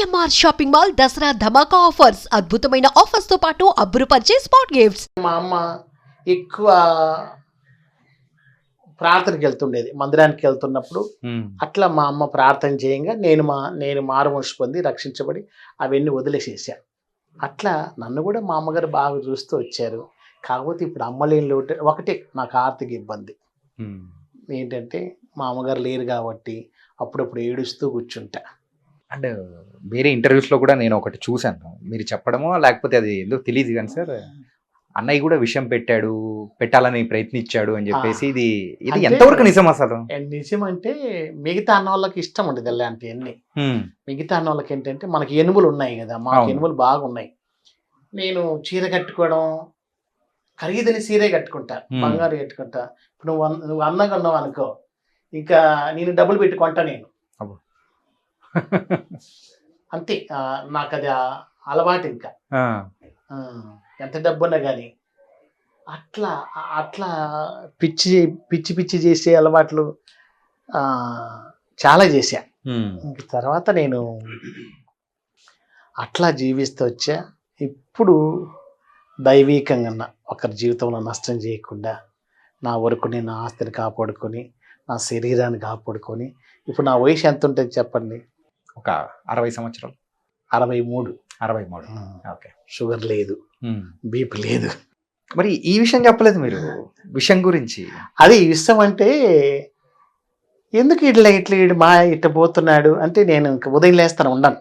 CMR shopping mall Dasara ధమాకా offers. అద్భుతమైన ఆఫర్స్తో పాటు అబ్బురుపరిచే స్పాట్ గిఫ్ట్స్. మా అమ్మ ఎక్కువ ప్రార్థనకి వెళ్తుండేది. మందిరానికి వెళ్తున్నప్పుడు అట్లా మా అమ్మ ప్రార్థన చేయంగా నేను మా నేను మారుమనిషి పొంది రక్షించబడి అవన్నీ వదిలేసేసాను అట్లా నన్ను కూడా మా అమ్మగారు బాగా చూస్తూ వచ్చారు. కాకపోతే ఇప్పుడు అమ్మలేని లోటు ఒకటే నాకు ఆర్థిక ఇబ్బంది. ఏంటంటే మా అమ్మగారు లేరు కాబట్టి అప్పుడప్పుడు ఏడుస్తూ కూర్చుంటా. అండ్ వేరే ఇంటర్వ్యూస్లో కూడా నేను ఒకటి చూశాను మీరు చెప్పడమో లేకపోతే అది ఎందుకు తెలియదు కానీ సార్ అన్నయ్య కూడా విషయం పెట్టాడు పెట్టాలని ప్రయత్నించాడు అని చెప్పేసి ఇది ఇది ఎంతవరకు నిజం అసలు నిజం అంటే మిగతా అన్న వాళ్ళకి ఇష్టం ఉండదు ఇలాంటివన్నీ ఉమ్, మిగతా అన్న వాళ్ళకి ఏంటంటే మనకి ఎనుములు ఉన్నాయి కదా మాకు. ఎనుములు బాగున్నాయి నేను చీర కట్టుకోవడం ఖరీదని చీరే కట్టుకుంటా. బంగారు కట్టుకుంటా ఇప్పుడు నువ్వు నువ్వు అందంగా ఉన్నావు అనుకో ఇంకా నేను డబ్బులు పెట్టుకుంటా నేను. అంతే. నాకు అది అలవాటు ఇంకా. ఎంత డబ్బు ఉన్నా కానీ అట్లా అట్లా పిచ్చి పిచ్చి పిచ్చి చేసే అలవాట్లు చాలా చేశా. తర్వాత నేను అట్లా జీవిస్తూ వచ్చా. ఇప్పుడు దైవీకంగా ఒకరి జీవితంలో నష్టం చేయకుండా నా వరకు నేను ఆస్తిని కాపాడుకొని నా శరీరాన్ని కాపాడుకొని ఇప్పుడు నా వయసు ఎంత ఉంటుంది చెప్పండి? ఒక అరవై సంవత్సరాలు. అరవై మూడు. అరవై మూడు. ఓకే. షుగర్ లేదు. బీపీ లేదు. మరి ఈ విషయం చెప్పలేదు మీరు? విషయం గురించి. అది ఇష్టం అంటే ఎందుకు ఇట్లా ఇట్లా ఈడు మా ఇట్ట పోతున్నాడు? అంటే నేను ఇంక ఉదయం లేస్తాను ఉండను.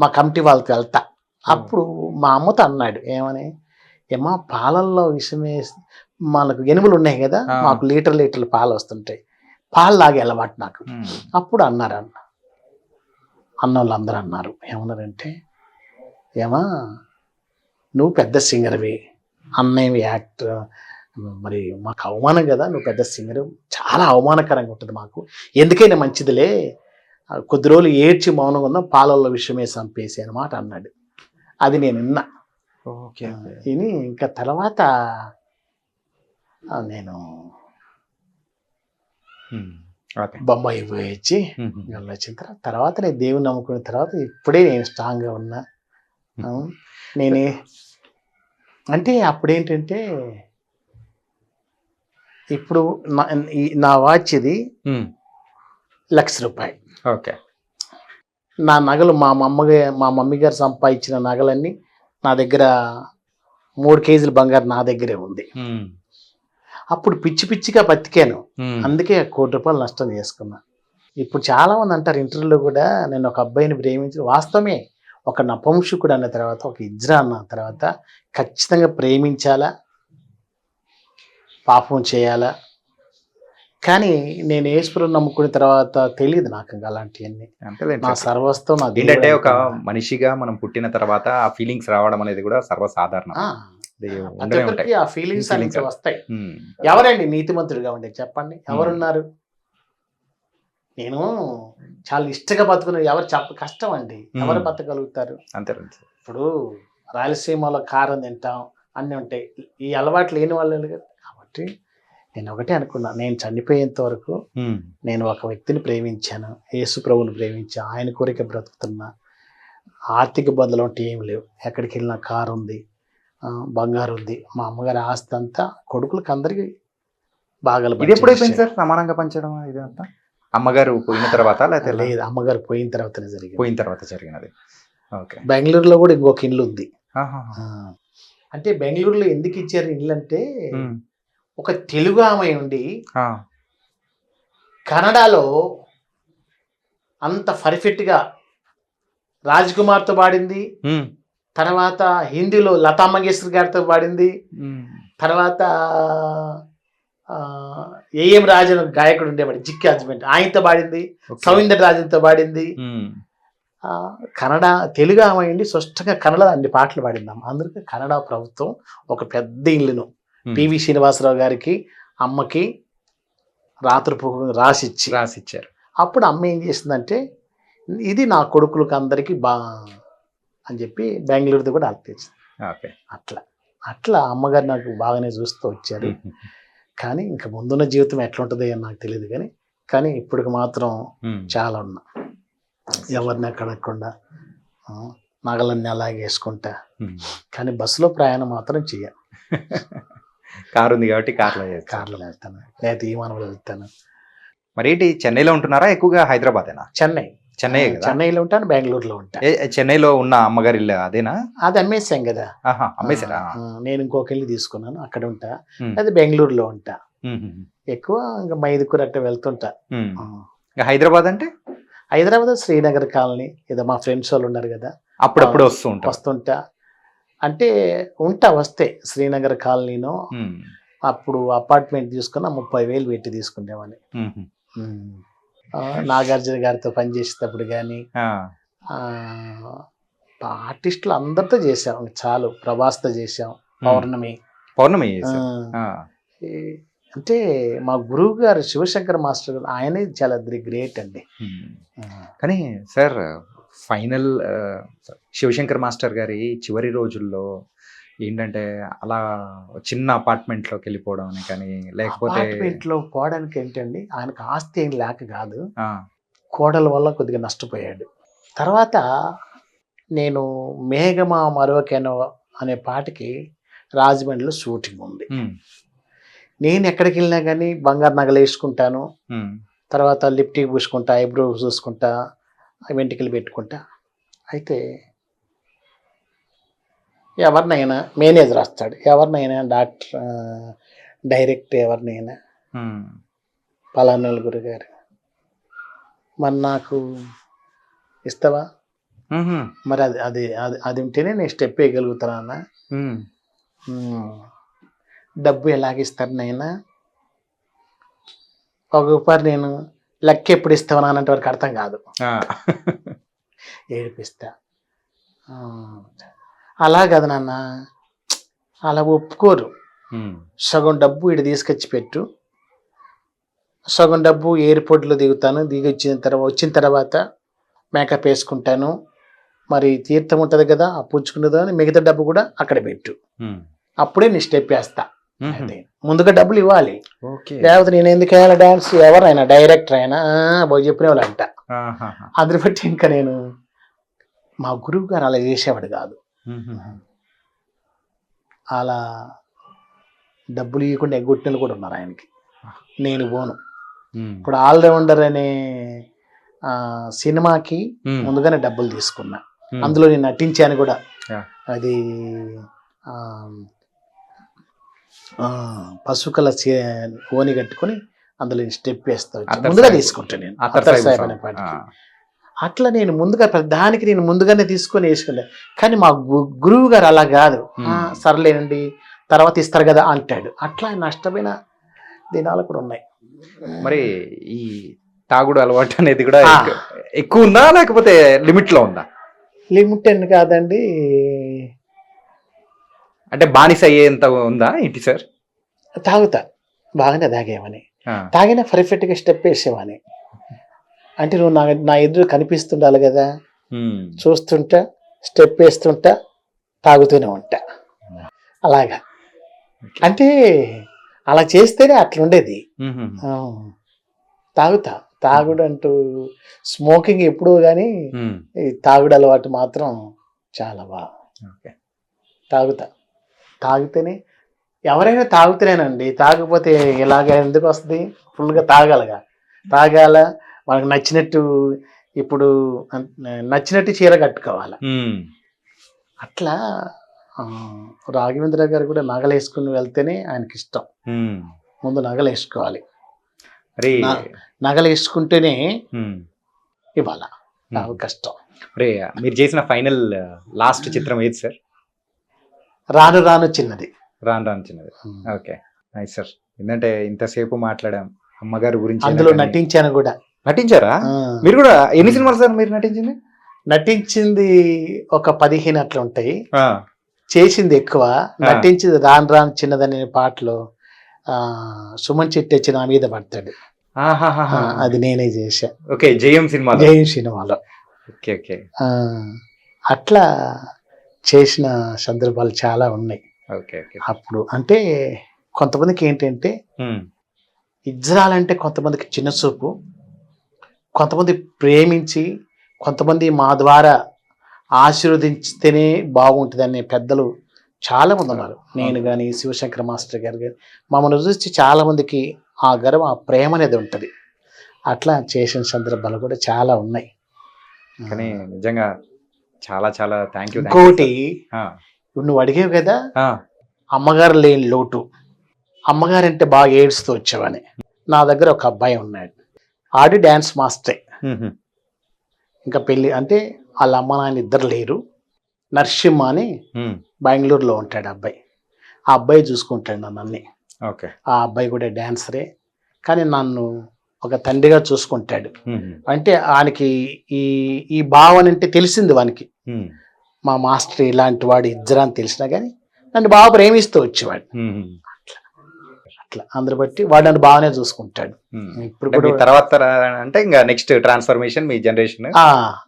మా కమిటీ వాళ్ళకి వెళ్తా. అప్పుడు మా అమ్మతో అన్నాడు ఏమని? ఏమా పాలల్లో విషం వేసి మనకు ఎనుములు ఉన్నాయి కదా. మాకు లీటర్ లీటర్లు పాలు వస్తుంటాయి. పాలు లాగే అలవాటు నాకు. అప్పుడు అన్నారు అన్న అన్న వాళ్ళందరూ అన్నారు. ఏమన్నారంటే ఏమా నువ్వు పెద్ద సింగర్వి. అన్నయ్య యాక్టర్ మరి మాకు అవమానం కదా నువ్వు పెద్ద సింగర్. చాలా అవమానకరంగా ఉంటుంది మాకు. ఎందుకైనా మంచిదిలే. కొద్ది రోజులు ఏడ్చి మౌనంగా ఉందాం పాలల్లో విషయమే చంపేసి అనమాట అన్నాడు. అది నేను విన్నా. ఓకే. విని ఇంకా తర్వాత నేను ఉమ్, ఓకే. బొంబాయి పోయి వచ్చి ఉమ్, వాళ్ళు వచ్చిన తర్వాత తర్వాత నేను దేవుని నమ్ముకున్న తర్వాత ఇప్పుడే నేను స్ట్రాంగ్గా ఉన్నా. నేనే అంటే అప్పుడేంటంటే ఇప్పుడు నా నా వాచ్ ఇది లక్ష రూపాయలు. ఓకే. నా నగలు మా మమ్మగా మా మమ్మీ గారు సంపాదించిన నగలన్నీ నా దగ్గర మూడు కేజీల బంగారు నా దగ్గరే ఉంది. అప్పుడు పిచ్చి పిచ్చిగా బతికాను. అందుకే కోటి రూపాయలు నష్టం చేసుకున్నా. ఇప్పుడు చాలా మంది అంటారు ఇంటర్వ్యూలో కూడా నేను ఒక అబ్బాయిని ప్రేమించి వాస్తవమే ఒక నపంసకుడు అన్న తర్వాత ఒక ఇజ్రా అన్న తర్వాత ఖచ్చితంగా ప్రేమించాలా? పాపం చేయాలా? కానీ నేను ఈశ్వరుని నమ్ముకున్న తర్వాత తెలియదు నాకు ఇంకా అలాంటివన్నీ. నా సార్. సర్వస్వం ఏంటంటే ఒక. మనిషిగా మనం పుట్టిన తర్వాత ఆ ఫీలింగ్స్ రావడం అనేది కూడా సర్వసాధారణం. ప్రతి ఒక్కరికి ఆ ఫీలింగ్స్ అనేది వస్తాయి. ఎవరండి నీతిమంతుడిగా ఉండే చెప్పండి. ఎవరున్నారు? నేను చాలా ఇష్టంగా బతుకున్న ఎవరు చెప్ప కష్టం అండి. ఎవరు. బతకగలుగుతారు. ఇప్పుడు రాయలసీమలో కారం తింటాం అన్నీ ఉంటాయి. ఈ అలవాట్లు లేని వాళ్ళు. కాబట్టి నేను ఒకటే అనుకున్నా. నేను చనిపోయేంత వరకు నేను ఒక వ్యక్తిని ప్రేమించాను. యేసు ప్రభువుని ప్రేమించాను. ఆయన కోరిక బ్రతుకుతున్నా. ఆర్థిక అంటే ఏం లేవు. ఎక్కడికి వెళ్ళినా కారు ఉంది. బంగారు ఉంది మా అమ్మగారి ఆస్తి అంతా కొడుకులకి అందరికి బాగా ఇది ఎప్పుడు అయిపోయింది సార్? సమానంగా పంచడం ఇదంతా అమ్మగారు పోయిన తర్వాత లేకపోతే? లేదు అమ్మగారు పోయిన తర్వాతనే జరిగింది. పోయిన తర్వాత జరిగినది. ఓకే. బెంగళూరులో కూడా ఇంకొక ఇల్లు ఉంది. అంటే బెంగళూరులో ఎందుకు ఇచ్చారు ఇల్లు అంటే ఒక తెలుగు ఆమె ఉండి కన్నడలో అంత పర్ఫెక్ట్గా రాజ్ కుమార్తో పాడింది తర్వాత హిందీలో లతా మంగేష్కర్ గారితో పాడింది. తర్వాత ఏఎం రాజన్ గాయకుడు ఉండేవాడు జిక్కి హస్బెండ్ ఆయనతో పాడింది. ఓకే. సౌందర్య రాజన్తో పాడింది. కన్నడ తెలుగు ఆమె ఉండి స్పష్టంగా కన్నడ అన్ని పాటలు పాడిందాం అందుకే కన్నడ ప్రభుత్వం ఒక పెద్ద ఇల్లును. పివి శ్రీనివాసరావు గారికి అమ్మకి రాత్రిపూట రాసిచ్చి. రాసిచ్చారు. అప్పుడు అమ్మ ఏం చేసిందంటే ఇది నా కొడుకులకు అందరికీ బా అని చెప్పి బెంగళూరుది కూడా అర్పించింది ఓకే. అట్లా. అట్లా అమ్మగారు నాకు బాగానే చూస్తూ వచ్చారు. కానీ ఇంకా ముందున్న జీవితం ఎట్లా ఉంటుంది అని నాకు తెలియదు కానీ కానీ ఇప్పటికి మాత్రం చాలా ఉన్నా. ఎవరిని అక్కడకుండా నగలన్నీ అలాగే వేసుకుంటా. కానీ బస్సులో ప్రయాణం మాత్రం చెయ్యను. కారు ఉంది కాబట్టి కార్లో. కార్లో వెళ్తాను. లేకపోతే విమానంలో వెళ్తాను. మరి ఏంటి చెన్నైలో ఉంటున్నారా? ఎక్కువగా హైదరాబాదేనా? చెన్నై. చెన్నై చెన్నైలో ఉంటాను బెంగళూరులో ఉంటా. ఏ చెన్నైలో ఉన్న అమ్మగారి ఇల్లు అదేనా? అది అమ్మేసాం కదా. ఆ, నేను ఇంకొక ఇల్లు తీసుకున్నాను అక్కడ ఉంటా. అది బెంగళూరులో ఉంటా. ఎక్కువ ఇంకా మైదుకూరు అట్ట వెళ్తుంటా. హైదరాబాద్ అంటే? హైదరాబాద్ శ్రీనగర్ కాలనీ ఏదో మా ఫ్రెండ్స్ వాళ్ళు ఉన్నారు కదా. అప్పుడప్పుడు వస్తూ ఉంటారు. వస్తుంటా. అంటే ఉంటా వస్తే శ్రీనగర్ కాలనీలో అప్పుడు అపార్ట్మెంట్ తీసుకున్న ముప్పై వేలు పెట్టి తీసుకునేవాడిని. ఆ, నాగార్జున గారితో పనిచేసేటప్పుడు కానీ ఆర్టిస్టులు అందరితో చేసాం చాలు ప్రభాస్తో చేసాం పౌర్ణమి. పౌర్ణమి అంటే మా గురువు గారు శివశంకర్ మాస్టర్ గారు ఆయనే చాలా గ్రేట్ అండి. కానీ సార్ ఫైనల్ శివశంకర్ మాస్టర్ గారి చివరి రోజుల్లో ఏంటంటే అలా చిన్న అపార్ట్మెంట్లోకి వెళ్ళిపోవడం అని కానీ లేకపోతే apartment లో పోవడానికి ఏంటండి ఆయనకు ఆస్తి ఏం లేక కాదు. కోడల వల్ల కొద్దిగా నష్టపోయాడు. తర్వాత నేను మేఘమా మరొకెనో అనే పాటకి రాజమండ్రిలో షూటింగ్ ఉంది. నేను ఎక్కడికి వెళ్ళినా కానీ బంగారు నగలు వేసుకుంటాను. తర్వాత లిప్టిక్ పూసుకుంటా ఐబ్రో చూసుకుంటా వెంట్రుకలు పెట్టుకుంటా. అయితే ఎవరినైనా మేనేజర్ వస్తాడు. ఎవరినైనా డాక్టర్ డైరెక్ట్ ఎవరినైనా. ఉమ్, పలానా గురుగారు మరి నాకు ఇస్తావా? మరి అది అది అది అది ఉంటేనే నేను స్టెప్ వేయగలుగుతానా. డబ్బు ఎలాగిస్తారు నైనా ఒకసారి నేను లెక్క ఎప్పుడు ఇస్తావా అనంటే వరకు అర్థం కాదు. ఏడిపిస్తా. అలా కదా నాన్న. అలా ఒప్పుకోరు. సగం డబ్బు ఇటు తీసుకొచ్చి పెట్టు. సగం డబ్బు ఎయిర్పోర్ట్లో దిగుతాను. దిగి వచ్చిన తర్వాత వచ్చిన తర్వాత మేకప్ వేసుకుంటాను. మరి తీర్థం ఉంటుంది కదా ఆ పుచ్చుకున్నదని మిగతా డబ్బు కూడా అక్కడ పెట్టు. అప్పుడే నీ స్టెప్ వేస్తా. ముందుగా డబ్బులు ఇవ్వాలి. ఓకే. లేకపోతే నేను ఎందుకు వేయాలి? డాన్స్ ఎవరైనా డైరెక్టర్ అయినా బాగా చెప్పిన వాళ్ళు అంట అందుని బట్టి ఇంకా నేను మా గురువు గారు అలా చేసేవాడు కాదు. అలా డబ్బులు ఇవ్వకుండా ఎగ్గొట్టిన కూడా ఉన్నారు ఆయనకి. నేను పోను. ఇప్పుడు ఆల్రౌండర్ అనే సినిమాకి ముందుగానే డబ్బులు తీసుకున్నా. అందులో నేను నటించాను కూడా. అది చే- ఓని కట్టుకొని అందులో స్టెప్ వేస్తా ముందుగా. తీసుకుంటాను నేను. అట్లా నేను ముందుగా దానికి నేను ముందుగానే తీసుకొని వేసుకున్నా. కానీ మా గురువు గారు అలా కాదు. సర్లేనండి తర్వాత ఇస్తారు కదా అంటాడు. అట్లా నష్టమైన దినాలు కూడా ఉన్నాయి. మరి ఈ తాగుడు అలవాటు అనేది కూడా ఎక్కువ ఉందా? లేకపోతే లిమిట్లో ఉందా? లిమిట్ అని కాదండి. అంటే బానిస అయ్యేంత ఉందా ఏంటి సార్? తాగుతా. బాగానే తాగేవని తాగిన పర్ఫెక్ట్గా స్టెప్ వేసేవాని అంటే నువ్వు నా నా ఎదురు కనిపిస్తుండాలి కదా. చూస్తుంటా స్టెప్ వేస్తుంటా తాగుతూనే ఉంటా. అలాగా. అంటే అలా చేస్తేనే అట్లా ఉండేది ఉహు, ఆ, తాగుతా. తాగుడు అంటూ స్మోకింగ్ ఎప్పుడు కానీ తాగుడు అలవాటు మాత్రం చాలా బాగా ఓకే. తాగుతా. తాగితేనే ఎవరైనా తాగుతేనేనండి. తాగకపోతే ఇలాగ ఎందుకు వస్తుంది? ఫుల్గా తాగాలగా. తాగాల? మనకు నచ్చినట్టు ఇప్పుడు నచ్చినట్టు చీర కట్టుకోవాలి. అట్లా రాఘవేంద్ర గారు కూడా నగలు వేసుకుని వెళ్తేనే ఆయనకి ఇష్టం. ముందు నగలు వేసుకోవాలి మరి నా- నగలు వేసుకుంటేనే ఉమ్, ఇవ్వాల నాకు కష్టం. మరి మీరు చేసిన ఫైనల్ లాస్ట్ చిత్రం ఏది సార్? రాను రాను చిన్నది. రాను రాను చిన్నది. ఓకే. Nice sir. ఎందుకంటే ఇంతసేపు మాట్లాడాం. అమ్మగారి గురించి అందులో నటించాను కూడా. నటించారా? మీరు కూడా ఎన్ని సినిమాలు సార్ మీరు నటించింది? నటించింది ఒక పదిహేను అట్లా ఉంటాయి. చేసింది ఎక్కువ. నటించింది రాను రాను చిన్నదనే పాటలో సుమన్ చెట్టి వచ్చి నా మీద పడతాడు. అది నేనే చేశా. ఓకే జయం సినిమా జయం సినిమాలో. Okay okay. అట్లా చేసిన సందర్భాలు చాలా ఉన్నాయి. Okay okay. అప్పుడు అంటే కొంతమందికి ఏంటంటే ఇజ్రాలంటే కొంతమందికి చిన్న చూపు కొంతమంది ప్రేమించి కొంతమంది మా ద్వారా ఆశీర్వదించితేనే బాగుంటుందనే పెద్దలు చాలా మంది ఉన్నారు నేను కానీ శివశంకర మాస్టర్ గారు కానీ మమ్మల్ని చూసి చాలా మందికి ఆ గర్వం ఆ ప్రేమ అనేది ఉంటుంది. అట్లా చేసిన సందర్భాలు కూడా చాలా ఉన్నాయి. కానీ నిజంగా చాలా చాలా థ్యాంక్ యూ ఇంకోటి నువ్వు అడిగావు కదా అమ్మగారు లేని లోటు. అమ్మగారు అంటే బాగా ఏడుస్తూ వచ్చేవాని నా దగ్గర ఒక అబ్బాయి ఉన్నాడు. ఆడి డ్యాన్స్ మాస్టరే. ఇంకా పెళ్ళి అంటే వాళ్ళ అమ్మ నాన్న ఇద్దరు లేరు. నరసింహ అని బెంగళూరులో ఉంటాడు అబ్బాయి. ఆ అబ్బాయి చూసుకుంటాడు నన్ను అన్ని. ఓకే. ఆ అబ్బాయి కూడా డాన్సరే. కానీ నన్ను ఒక తండ్రిగా చూసుకుంటాడు. అంటే ఆయనకి ఈ ఈ భావన అంటే తెలిసింది వానికి. మా మాస్టర్ ఇలాంటి వాడు ఇద్దరు అని తెలిసినా కానీ నన్ను బాగా ప్రేమిస్తూ వచ్చేవాడు. అట్లా. అందరు బట్టి వాడు నన్ను బాగానే చూసుకుంటాడు. ఇప్పుడు కూడా తర్వాత తర- అంటే ఇంకా నెక్స్ట్ ట్రాన్స్ఫర్మేషన్ మీ జనరేషన్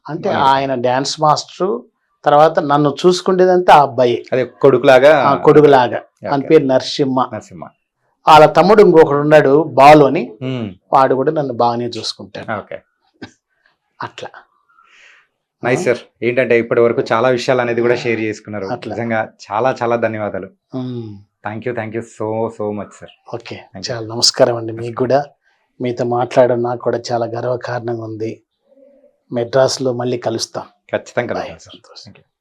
అంటే ఆయన డాన్స్ మాస్టర్ తర్వాత నన్ను చూసుకునేదంతా ఆ అబ్బాయి. అదే కొడుకులాగా? కొడుకులాగా. అని పేరు నరసింహ. నరసింహ. వాళ్ళ తమ్ముడు ఇంకొకడు ఉన్నాడు బాలు అని ఉమ్, వాడు కూడా నన్ను బాగానే చూసుకుంటాడు. ఓకే అట్లా. నైస్ సార్ ఏంటంటే ఇప్పటి వరకు చాలా విషయాలు అనేది కూడా షేర్ చేసుకున్నారు. నిజంగా చాలా చాలా ధన్యవాదాలు. ఉమ్, thank you thank you so so much sir okay. చాలా నమస్కారం అండి మీకు కూడా. మీతో మాట్లాడడం నాకు కూడా చాలా గర్వకారణంగా ఉంది. మెడ్రాస్లో మళ్ళీ కలుస్తాం. ఖచ్చితంగా సార్ సంతోష్. Thank you.